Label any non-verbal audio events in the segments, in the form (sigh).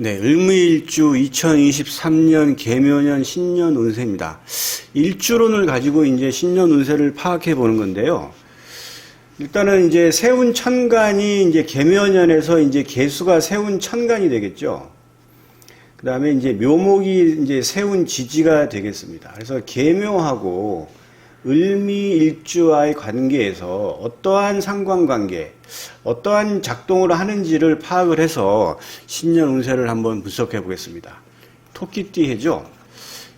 네, 을무일주 2023년 개묘년 신년 운세입니다. 일주론을 가지고 이제 신년 운세를 파악해 보는 건데요. 일단은 이제 세운 천간이 이제 개묘년에서 이제 개수가 세운 천간이 되겠죠. 그 다음에 이제 묘목이 이제 세운 지지가 되겠습니다. 그래서 개묘하고 을미일주와의 관계에서 어떠한 상관관계, 어떠한 작동을 하는지를 파악을 해서 신년 운세를 한번 분석해 보겠습니다. 토끼띠 해죠.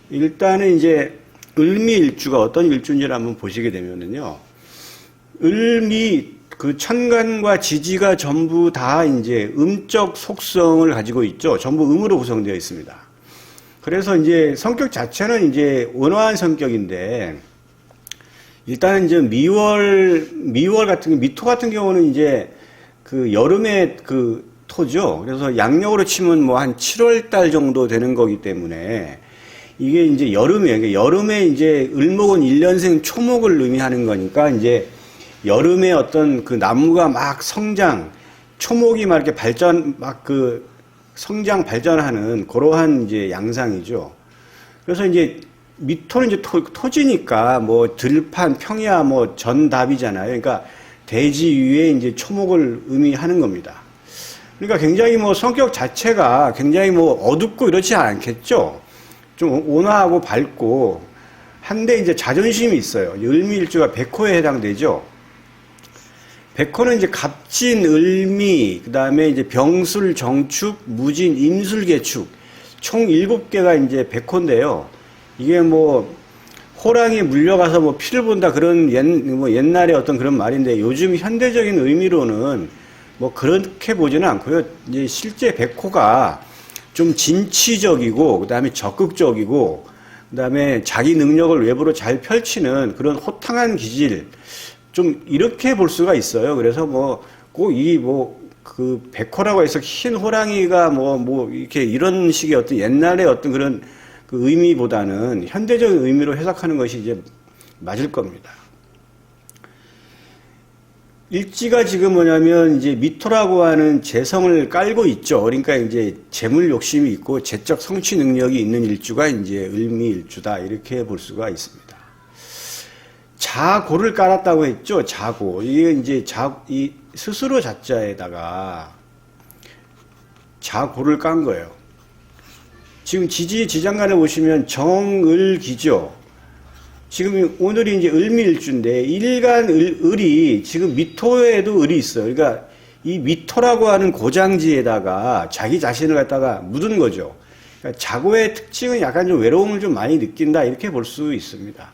일단은 이제 을미일주가 어떤 일주인지를 한번 보시게 되면은요. 을미 그 천간과 지지가 전부 다 이제 음적 속성을 가지고 있죠. 전부 음으로 구성되어 있습니다. 그래서 이제 성격 자체는 이제 온화한 성격인데 일단은 이제 미월 미월 같은 미토 같은 경우는 이제 그 여름의 그 토죠. 그래서 양력으로 치면 뭐 한 7월 달 정도 되는 거기 때문에 이게 이제 여름에 여름에 이제 을목은 1년생 초목을 의미하는 거니까 이제 여름에 어떤 그 나무가 막 성장, 초목이 막 이렇게 발전, 막 그 성장 발전하는 그러한 이제 양상이죠. 그래서 이제 미토는 이제 토, 토지니까 뭐 들판, 평야 뭐 전답이잖아요. 그러니까 대지 위에 이제 초목을 의미하는 겁니다. 그러니까 굉장히 뭐 성격 자체가 굉장히 뭐 어둡고 이렇지 않겠죠. 좀 온화하고 밝고 한데 이제 자존심이 있어요. 을미일주가 백호에 해당되죠. 백호는 이제 갑진, 을미, 그 다음에 이제 병술, 정축, 무진, 임술, 개축 총 일곱 개가 이제 백호인데요. 이게 뭐 호랑이 물려가서 뭐 피를 본다 그런 옛, 뭐 옛날에 어떤 그런 말인데 요즘 현대적인 의미로는 뭐 그렇게 보지는 않고요. 이제 실제 백호가 좀 진취적이고 그다음에 적극적이고 그다음에 자기 능력을 외부로 잘 펼치는 그런 호탕한 기질 좀 이렇게 볼 수가 있어요. 그래서 뭐 꼭 이 뭐 그 백호라고 해서 흰 호랑이가 뭐뭐 이렇게 이런 식의 어떤 옛날의 어떤 그런 그 의미보다는 현대적인 의미로 해석하는 것이 이제 맞을 겁니다. 일지가 지금 뭐냐면 이제 미토라고 하는 재성을 깔고 있죠. 그러니까 이제 재물 욕심이 있고 재적 성취 능력이 있는 일주가 이제 을미일주다 이렇게 볼 수가 있습니다. 자고를 깔았다고 했죠. 자고 이게 이제 자 이 스스로 자자에다가 자고를 깐 거예요. 지금 지지 지장간에 보시면 정을기죠. 지금 오늘이 이제 을미일주인데 일간 을, 을이 지금 미토에도 을이 있어요. 그러니까 이 미토라고 하는 고장지에다가 자기 자신을 갖다가 묻은 거죠. 그러니까 자고의 특징은 약간 좀 외로움을 좀 많이 느낀다 이렇게 볼 수 있습니다.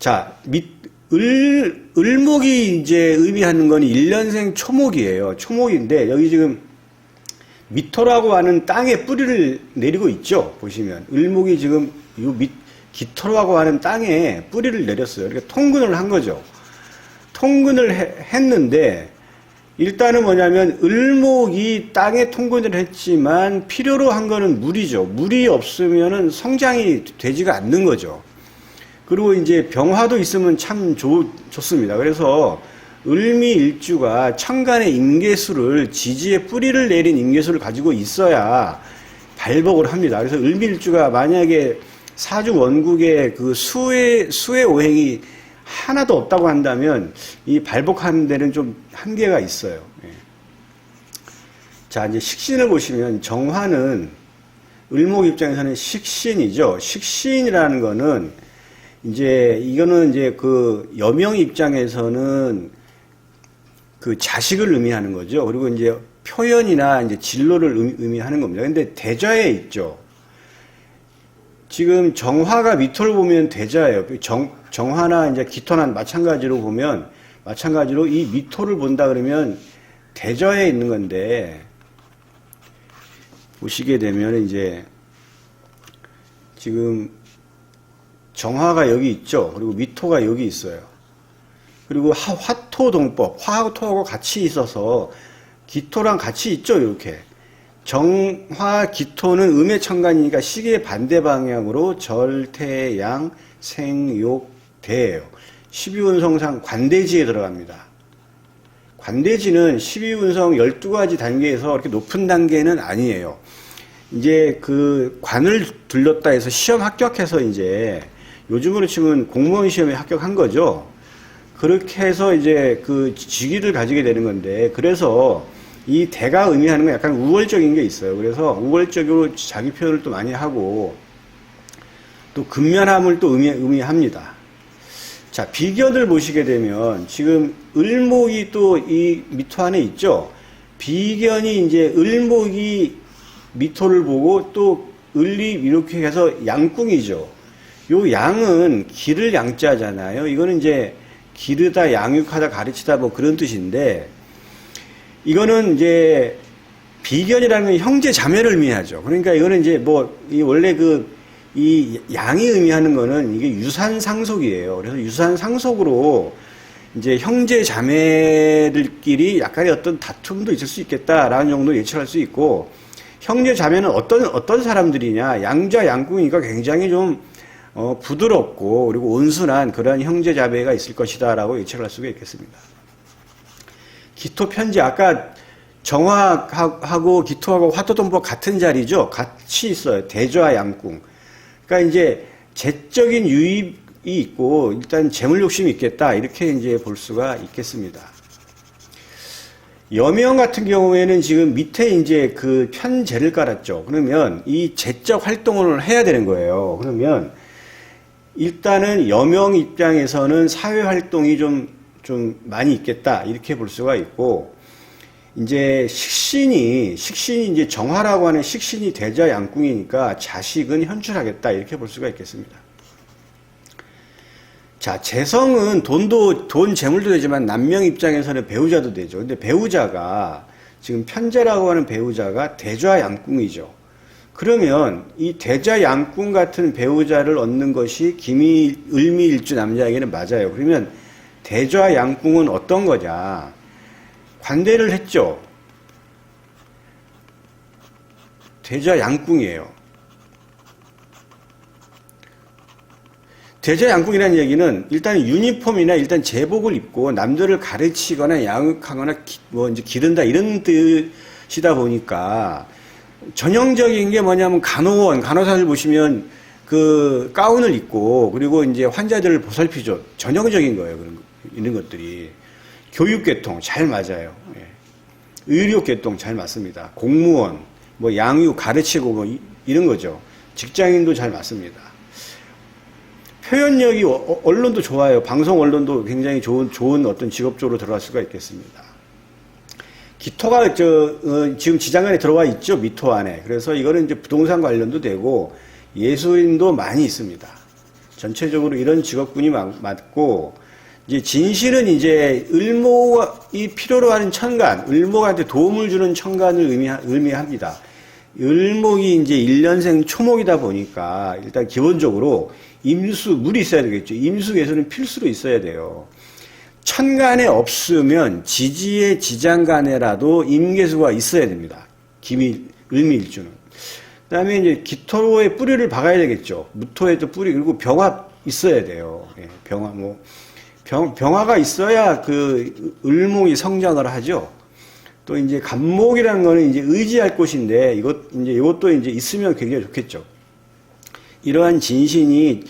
자, 밑, 을, 을목이 이제 의미하는 건 1년생 초목이에요. 초목인데 여기 지금 미토라고 하는 땅에 뿌리를 내리고 있죠. 보시면 을목이 지금 요 밑, 기토라고 하는 땅에 뿌리를 내렸어요. 그러니까 통근을 한 거죠. 통근을 해, 했는데 일단은 뭐냐면 을목이 땅에 통근을 했지만 필요로 한 거는 물이죠. 물이 없으면은 성장이 되지가 않는 거죠. 그리고 이제 병화도 있으면 참 좋, 좋습니다. 그래서 을미 일주가 천간의 임계수를 지지의 뿌리를 내린 임계수를 가지고 있어야 발복을 합니다. 그래서 을미 일주가 만약에 사주 원국의 그 수의 수의 오행이 하나도 없다고 한다면 이 발복하는 데는 좀 한계가 있어요. 예. 자 이제 식신을 보시면 정화는 을목 입장에서는 식신이죠. 식신이라는 거는 이제 이거는 이제 그 여명 입장에서는 그 자식을 의미하는 거죠. 그리고 이제 표현이나 이제 진로를 의미하는 겁니다. 근데 대자에 있죠. 지금 정화가 미토를 보면 대자예요. 정, 정화나 이제 기토나 마찬가지로 보면 마찬가지로 이 미토를 본다 그러면 대자에 있는 건데 보시게 되면 이제 지금 정화가 여기 있죠. 그리고 미토가 여기 있어요. 그리고 화, 화토동법, 화하고 토하고 같이 있어서 기토랑 같이 있죠. 이렇게. 정화 기토는 음의 천간이니까 시계의 반대 방향으로 절태양 생욕대예요. 12운성상 관대지에 들어갑니다. 관대지는 12운성 12가지 단계에서 이렇게 높은 단계는 아니에요. 이제 그 관을 들렀다 해서 시험 합격해서 이제 요즘으로 치면 공무원 시험에 합격한 거죠. 그렇게 해서 이제 그 직위를 가지게 되는 건데 그래서 이 대가 의미하는 건 약간 우월적인 게 있어요. 그래서 우월적으로 자기 표현을 또 많이 하고 또 근면함을 또 의미, 의미합니다. 자, 비견을 보시게 되면 지금 을목이 또 이 미토 안에 있죠. 비견이 이제 을목이 미토를 보고 또 을이 이렇게 해서 양궁이죠. 요 양은 기를 양자잖아요. 이거는 이제 기르다, 양육하다, 가르치다 뭐 그런 뜻인데 이거는 이제 비견이라는 건 형제 자매를 의미하죠. 그러니까 이거는 이제 뭐 이 원래 그 이 양이 의미하는 거는 이게 유산 상속이에요. 그래서 유산 상속으로 이제 형제 자매들끼리 약간의 어떤 다툼도 있을 수 있겠다라는 정도 예측할 수 있고 형제 자매는 어떤 어떤 사람들이냐 양자 양궁이니까 굉장히 좀 어, 부드럽고 그리고 온순한 그러한 형제 자매가 있을 것이다라고 예측을 할 수가 있겠습니다. 기토 편지 아까 정화하고 기토하고 화토동법 같은 자리죠. 같이 있어요. 대좌 양궁. 그러니까 이제 재적인 유입이 있고 일단 재물 욕심이 있겠다 이렇게 이제 볼 수가 있겠습니다. 여명 같은 경우에는 지금 밑에 이제 그 편재를 깔았죠. 그러면 이 재적 활동을 해야 되는 거예요. 그러면 일단은 여명 입장에서는 사회 활동이 좀, 좀 많이 있겠다. 이렇게 볼 수가 있고, 이제 식신이, 식신이 이제 정화라고 하는 식신이 대자 양궁이니까 자식은 현출하겠다. 이렇게 볼 수가 있겠습니다. 자, 재성은 돈도, 돈, 재물도 되지만 남명 입장에서는 배우자도 되죠. 근데 배우자가, 지금 편재라고 하는 배우자가 대좌 양궁이죠. 그러면 이 대자 양궁 같은 배우자를 얻는 것이 기미, 을미일주 남자에게는 맞아요. 그러면 대좌 양궁은 어떤 거냐? 관대를 했죠. 대좌 양궁이에요. 대자 양궁이라는 얘기는 일단 유니폼이나 일단 제복을 입고 남들을 가르치거나 양육하거나 기, 뭐 이제 기른다 이런 뜻이다 보니까 전형적인 게 뭐냐면 간호원, 간호사를 보시면 그 가운을 입고 그리고 이제 환자들을 보살피죠. 전형적인 거예요. 그런 거, 이런 것들이 교육 계통 잘 맞아요. 예. 의료 계통 잘 맞습니다. 공무원, 뭐 양육 가르치고 뭐 이, 이런 거죠. 직장인도 잘 맞습니다. 표현력이 어- 어- 언론도 좋아요. 방송 언론도 굉장히 좋은 좋은 어떤 직업적으로 들어갈 수가 있겠습니다. 기토가 저 어, 지금 지장 안에 들어와 있죠 미토 안에. 그래서 이거는 이제 부동산 관련도 되고 예수인도 많이 있습니다. 전체적으로 이런 직업군이 많- 많고 이제 진실은 이제 을목이 필요로 하는 천간, 을목한테 도움을 주는 천간을 의미하, 의미 합니다. 을목이 이제 1년생 초목이다 보니까 일단 기본적으로 임수, 물이 있어야 되겠죠. 임수에서는 필수로 있어야 돼요. 천간에 없으면 지지의 지장간에라도 임계수가 있어야 됩니다. 기미, 을미일주는. 그 다음에 이제 기토의 뿌리를 박아야 되겠죠. 무토에도 뿌리, 그리고 병화 있어야 돼요. 예, 병화, 뭐, 병, 병화가 있어야 그 을목이 성장을 하죠. 또 이제 간목이라는 거는 이제 의지할 곳인데 이것, 이제 이것도 이제 있으면 굉장히 좋겠죠. 이러한 진신이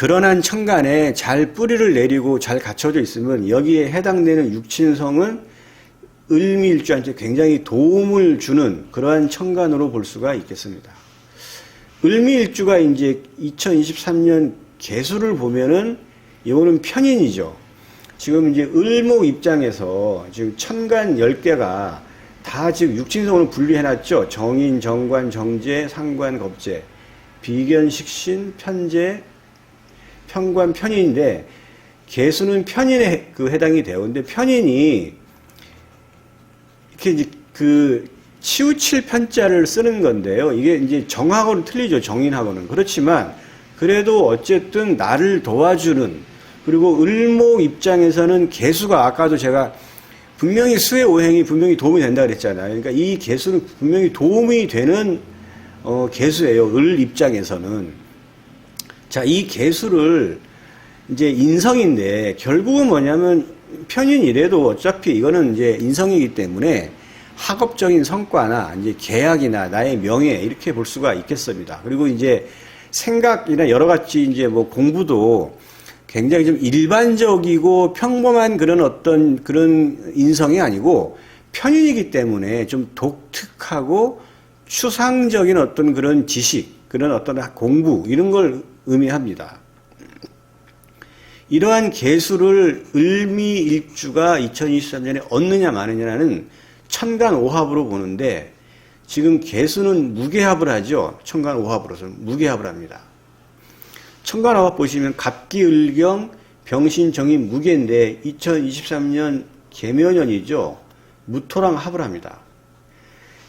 드러난 천간에 잘 뿌리를 내리고 잘 갖춰져 있으면 여기에 해당되는 육친성은 을미일주한테 굉장히 도움을 주는 그러한 천간으로 볼 수가 있겠습니다. 을미일주가 이제 2023년 개수를 보면은 이거는 편인이죠. 지금 이제 을목 입장에서 지금 천간 10개가 다 지금 육친성으로 분리해놨죠. 정인, 정관, 정제, 상관, 겁제, 비견, 식신, 편제, 편관, 편인인데 개수는 편인에 그 해당이. 근데 편인이 이렇게 이제 그 치우칠 편자를 쓰는 건데요. 이게 이제 정하고는 틀리죠. 정인하고는. 그렇지만 그래도 어쨌든 나를 도와주는 그리고 을목 입장에서는 개수가 아까도 제가 분명히 수의 오행이 분명히 도움이 된다 그랬잖아요. 그러니까 이 개수는 분명히 도움이 되는 어, 개수예요. 을 입장에서는. 자, 이 개수를 이제 인성인데 결국은 뭐냐면 편인이래도 어차피 이거는 이제 인성이기 때문에 학업적인 성과나 이제 계약이나 나의 명예 이렇게 볼 수가 있겠습니다. 그리고 이제 생각이나 여러 가지 이제 뭐 공부도 굉장히 좀 일반적이고 평범한 그런 어떤 그런 인성이 아니고 편인이기 때문에 좀 독특하고 추상적인 어떤 그런 지식, 그런 어떤 공부 이런 걸 의미합니다. 이러한 개수를 을미일주가 2023년에 얻느냐 마느냐는 천간오합으로 보는데 지금 개수는 무게합을 하죠. 천간오합으로서 무게합을 합니다. 천간오합 보시면 갑기을경 병신정인 무게인데 2023년 개묘년이죠. 무토랑 합을 합니다.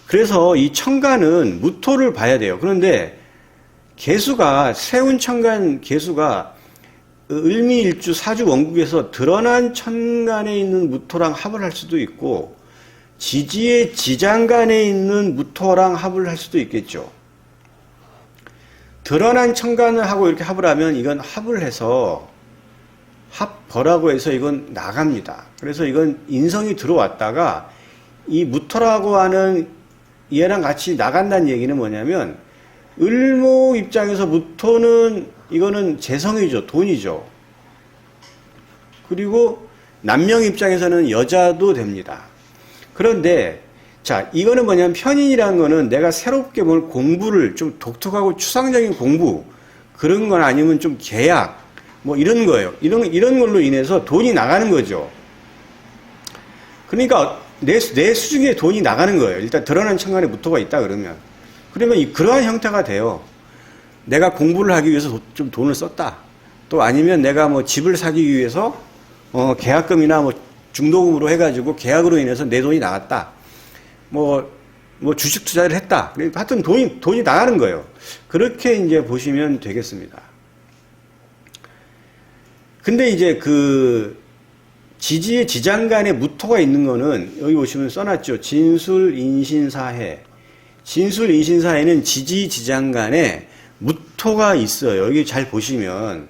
그래서 이 천간은 무토를 봐야 돼요. 그런데 개수가 세운 천간 개수가 을미일주 사주 원국에서 드러난 천간에 있는 무토랑 합을 할 수도 있고 지지의 지장간에 있는 무토랑 합을 할 수도 있겠죠. 드러난 천간을 하고 이렇게 합을 하면 이건 합을 해서 합벌하고 해서 이건 나갑니다. 그래서 이건 인성이 들어왔다가 이 무토라고 하는 얘랑 같이 나간다는 얘기는 뭐냐면 을모 입장에서 무토는 이거는 재성이죠. 돈이죠. 그리고 남명 입장에서는 여자도 됩니다. 그런데 자, 이거는 뭐냐면 편인이라는 거는 내가 새롭게 뭘 공부를 좀 독특하고 추상적인 공부 그런 건 아니면 좀 계약 뭐 이런 거예요. 이런 이런 걸로 인해서 돈이 나가는 거죠. 그러니까 내, 내 수중에 돈이 나가는 거예요. 일단 드러난 천간에 무토가 있다 그러면. 그러면 이, 그러한 형태가 돼요. 내가 공부를 하기 위해서 도, 좀 돈을 썼다. 또 아니면 내가 뭐 집을 사기 위해서 어, 계약금이나 뭐 중도금으로 해가지고 계약으로 인해서 내 돈이 나갔다. 뭐, 뭐 주식 투자를 했다. 하여튼 돈이, 돈이 나가는 거예요. 그렇게 이제 보시면 되겠습니다. 근데 이제 그 지지의 지장간에 무토가 있는 거는 여기 보시면 써놨죠. 진술, 인신 사해. 진술, 인신사해는 지지, 지장 간에 무토가 있어요. 여기 잘 보시면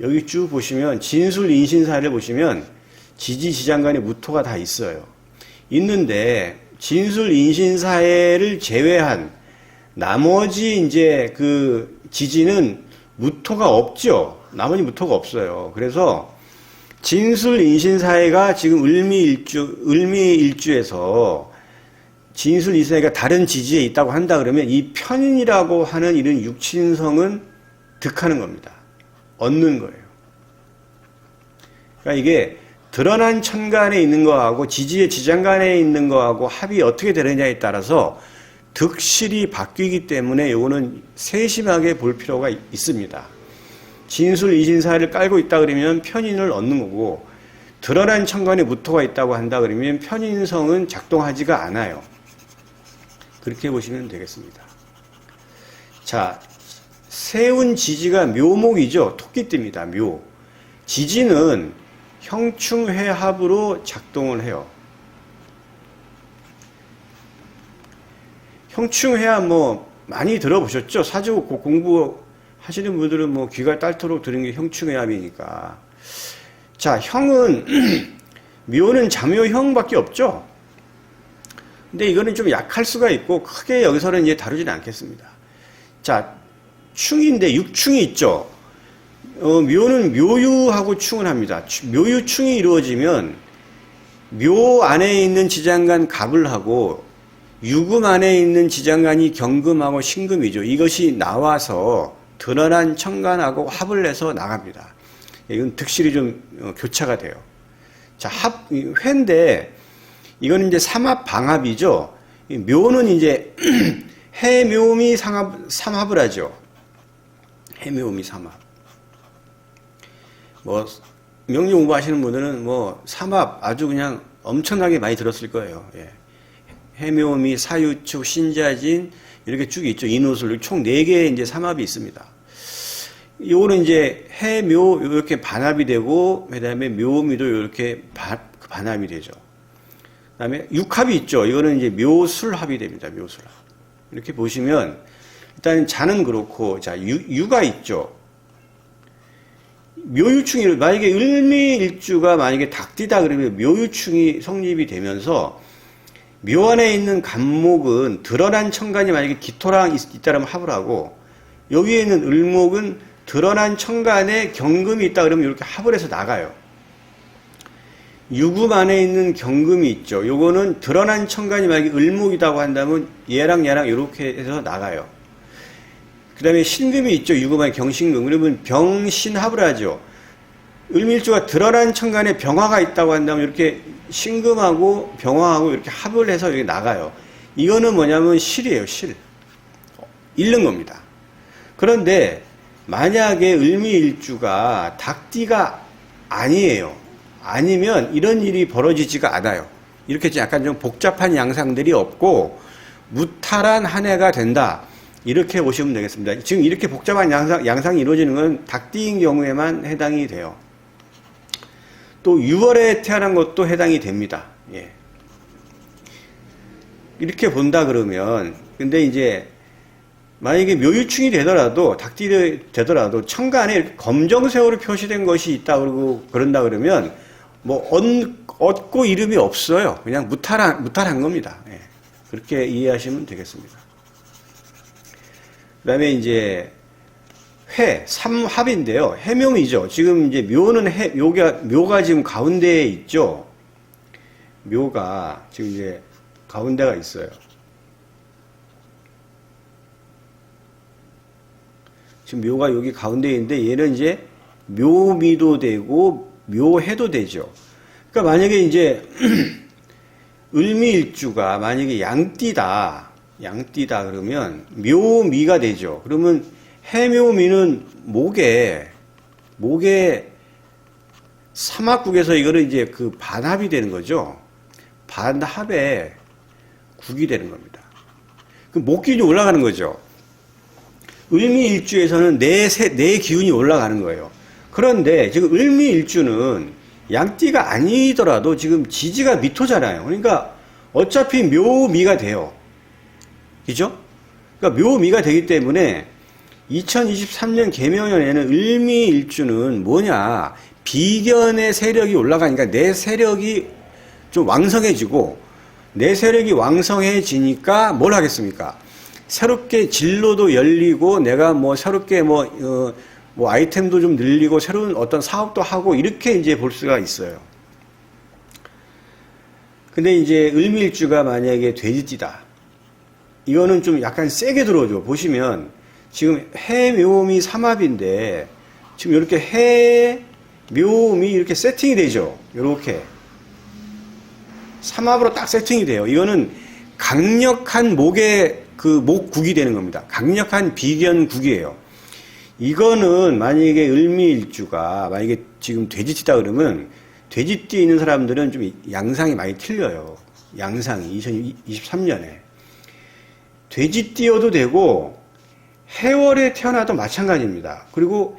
여기 쭉 보시면 진술, 인신사해를 보시면 지지, 지장 간에 무토가 다 있어요. 있는데 진술, 인신사해를 제외한 나머지 이제 그 지지는 무토가 없죠. 나머지 무토가 없어요. 그래서 진술 인신 사회가 지금 을미일주, 을미일주에서 진술 인신사회가 다른 지지에 있다고 한다 그러면 이 편인이라고 하는 이런 육친성은 득하는 겁니다. 얻는 거예요. 그러니까 이게 드러난 천간에 있는 거하고 지지의 지장간에 있는 거하고 합이 어떻게 되느냐에 따라서 득실이 바뀌기 때문에 이거는 세심하게 볼 필요가 있습니다. 진술 이신사를 깔고 있다 그러면 편인을 얻는 거고 드러난 천간에 무토가 있다고 한다 그러면 편인성은 작동하지가 않아요. 그렇게 보시면 되겠습니다. 자, 세운 지지가 묘목이죠. 토끼띠입니다. 묘. 지지는 형충회합으로 작동을 해요. 형충회합 뭐 많이 들어보셨죠? 사주 공부 하시는 분들은 뭐 귀가 딸토록 들은 게 형충의합이니까. 자, 형은, (clears throat) 묘는 자묘형밖에 없죠? 근데 이거는 좀 약할 수가 있고, 크게 여기서는 이제 다루지는 않겠습니다. 자, 충인데 육충이 있죠? 어, 묘는 묘유하고 충을 합니다. 묘유충이 이루어지면, 묘 안에 있는 지장간 갑을 하고, 유금 안에 있는 지장간이 경금하고 신금이죠. 이것이 나와서 드러난 천간하고 합을 내서 나갑니다. 이건 득실이 좀 어, 교차가 돼요. 자, 합, 회인데, 이거는 이제 삼합 방합이죠. 묘는 이제 (clears throat) 해묘미 상합, 삼합을 하죠. 해묘미 삼합. 뭐, 명리 공부하시는 분들은 뭐, 삼합 아주 그냥 엄청나게 많이 들었을 거예요. 예. 해묘미, 사유축, 신자진, 이렇게 쭉 있죠. 인호술 총 4개의 이제 삼합이 있습니다. 요거는 이제 해묘 이렇게 반합이 되고 그다음에 묘미도 이렇게 반합이 되죠. 그다음에 육합이 있죠. 이거는 이제 묘술합이 됩니다. 묘술합. 이렇게 보시면 일단 자는 그렇고 자 유, 유가 있죠. 묘유충이 만약에 을미일주가 만약에 닭띠다 그러면 묘유충이 성립이 되면서 묘 안에 있는 간목은 드러난 천간이 만약에 기토랑 있, 있다면 합을 하고 여기에 있는 을목은 드러난 천간에 경금이 있다 그러면 이렇게 합을 해서 나가요. 유금 안에 있는 경금이 있죠. 요거는 드러난 천간이 만약에 을목이라고 한다면 얘랑 얘랑 이렇게 해서 나가요. 그 다음에 신금이 있죠. 유금 안에 경신금. 그러면 병신합을 하죠. 을밀주가 드러난 천간에 병화가 있다고 한다면 이렇게 신금하고 병화하고 이렇게 합을 해서 이렇게 나가요. 이거는 뭐냐면 실이에요, 실. 잃는 겁니다. 그런데 만약에 을미일주가 닭띠가 아니에요. 아니면 이런 일이 벌어지지가 않아요. 이렇게 약간 좀 복잡한 양상들이 없고 무탈한 한 해가 된다. 이렇게 보시면 되겠습니다. 지금 이렇게 복잡한 양상, 양상이 이루어지는 건 닭띠인 경우에만 해당이 돼요. 또 6월에 태어난 것도 해당이 됩니다. 예. 이렇게 본다 그러면 근데 이제 만약에 묘유충이 되더라도 닭띠를 되더라도 천간에 검정색으로 표시된 것이 있다 그러고 그런다 그러면 뭐 얻, 얻고 이름이 없어요. 그냥 무탈한 무탈한 겁니다. 예. 그렇게 이해하시면 되겠습니다. 그다음에 이제 회, 삼합인데요. 해묘이죠. 지금 이제 묘는 해, 묘가, 묘가 지금 가운데에 있죠. 묘가 지금 이제 가운데가 있어요. 지금 묘가 여기 가운데에 있는데 얘는 이제 묘미도 되고 묘해도 되죠. 그러니까 만약에 이제 (clears throat) 을미일주가 만약에 양띠다, 양띠다 그러면 묘미가 되죠. 그러면 해묘미는 목에 목에 사막국에서 이거는 이제 그 반합이 되는 거죠. 반합에 국이 되는 겁니다. 그 목기운이 올라가는 거죠. 을미일주에서는 내, 세, 내 기운이 올라가는 거예요. 그런데 지금 을미일주는 양띠가 아니더라도 지금 지지가 미토잖아요. 그러니까 어차피 묘미가 돼요. 그죠? 그러니까 묘미가 되기 때문에 2023년 개명년에는 을미일주는 뭐냐? 비견의 세력이 올라가니까 내 세력이 좀 왕성해지고 내 세력이 왕성해지니까 뭘 하겠습니까? 새롭게 진로도 열리고 내가 뭐 새롭게 뭐, 어, 뭐 아이템도 좀 늘리고 새로운 어떤 사업도 하고 이렇게 이제 볼 수가 있어요. 근데 이제 을미일주가 만약에 돼지띠다. 이거는 좀 약간 세게 들어오죠. 보시면 지금 해묘미 삼합인데 지금 이렇게 해묘미 이렇게 세팅이 되죠. 이렇게 삼합으로 딱 세팅이 돼요. 이거는 강력한 목의 그 목국이 되는 겁니다. 강력한 비견국이에요. 이거는 만약에 을미일주가 만약에 지금 돼지띠다 그러면 돼지띠에 있는 사람들은 좀 양상이 많이 틀려요. 양상이 2023년에 돼지띠여도 되고 해월에 태어나도 마찬가지입니다. 그리고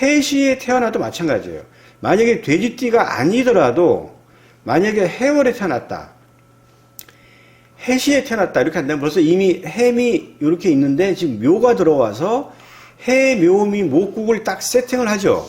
해시에 태어나도 마찬가지예요. 만약에 돼지띠가 아니더라도 만약에 해월에 태어났다. 해시에 태어났다. 이렇게 한다면 벌써 이미 해미 이렇게 있는데 지금 묘가 들어와서 해, 묘미, 목국을 딱 세팅을 하죠.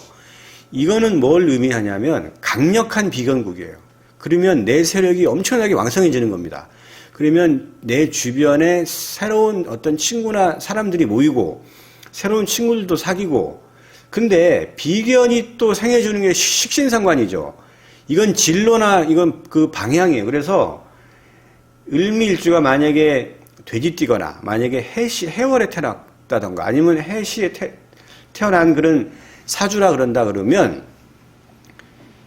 이거는 뭘 의미하냐면 강력한 비견국이에요. 그러면 내 세력이 엄청나게 왕성해지는 겁니다. 그러면 내 주변에 새로운 어떤 친구나 사람들이 모이고 새로운 친구들도 사귀고 근데 비견이 또 생해주는 게 식신상관이죠. 이건 진로나 이건 그 방향이에요. 그래서 을미일주가 만약에 돼지띠거나 만약에 해시, 해월에 태어났 다던가 아니면 해시에 태, 태어난 그런 사주라 그런다 그러면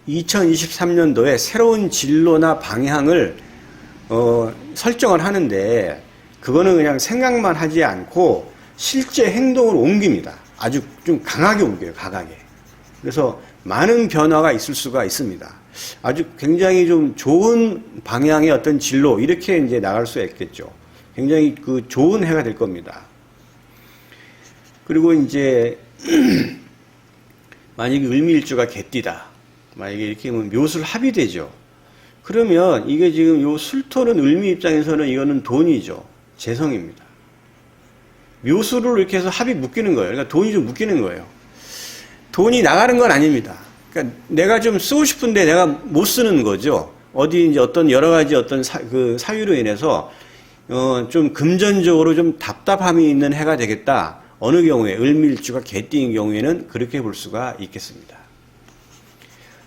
2023년도에 새로운 진로나 방향을 어, 설정을 하는데 그거는 그냥 생각만 하지 않고 실제 행동을 옮깁니다. 아주 좀 강하게 옮겨요, 강하게. 그래서 많은 변화가 있을 수가 있습니다. 아주 굉장히 좀 좋은 방향의 어떤 진로 이렇게 이제 나갈 수 있겠죠. 굉장히 그 좋은 해가 될 겁니다. 그리고 이제 (clears throat) 만약에 을미일주가 개띠다. 만약에 이렇게 하면 묘술 합이 되죠. 그러면 이게 지금 요 술토는 을미 입장에서는 이거는 돈이죠. 재성입니다. 묘수를 이렇게 해서 합이 묶이는 거예요. 그러니까 돈이 좀 묶이는 거예요. 돈이 나가는 건 아닙니다. 그러니까 내가 좀 쓰고 싶은데 내가 못 쓰는 거죠. 어디 이제 어떤 여러 가지 어떤 사, 그 사유로 인해서 어, 좀 금전적으로 좀 답답함이 있는 해가 되겠다. 어느 경우에 을밀주가 개띠인 경우에는 그렇게 볼 수가 있겠습니다.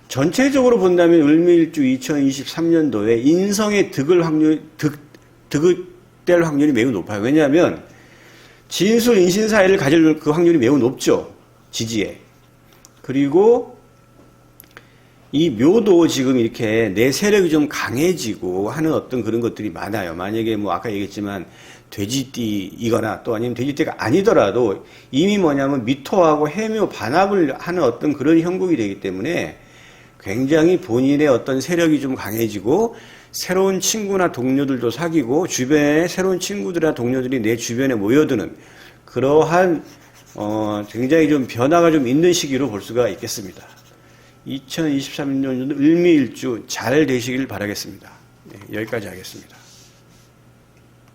전체적으로 본다면 을밀주 2023년도에 인성의 득을 확률 득 득될 확률이 매우 높아요. 왜냐하면 진술 인신 사이를 가질 그 확률이 매우 높죠. 지지에. 그리고 이 묘도 지금 이렇게 내 세력이 좀 강해지고 하는 어떤 그런 것들이 많아요. 만약에 뭐 아까 얘기했지만 돼지띠이거나 또 아니면 돼지띠가 아니더라도 이미 뭐냐면 미토하고 해묘 반합을 하는 어떤 그런 형국이 되기 때문에 굉장히 본인의 어떤 세력이 좀 강해지고 새로운 친구나 동료들도 사귀고 주변에 새로운 친구들이나 동료들이 내 주변에 모여드는 그러한 어 굉장히 좀 변화가 좀 있는 시기로 볼 수가 있겠습니다. 2023년 을미일주 잘 되시길 바라겠습니다. 네, 여기까지 하겠습니다.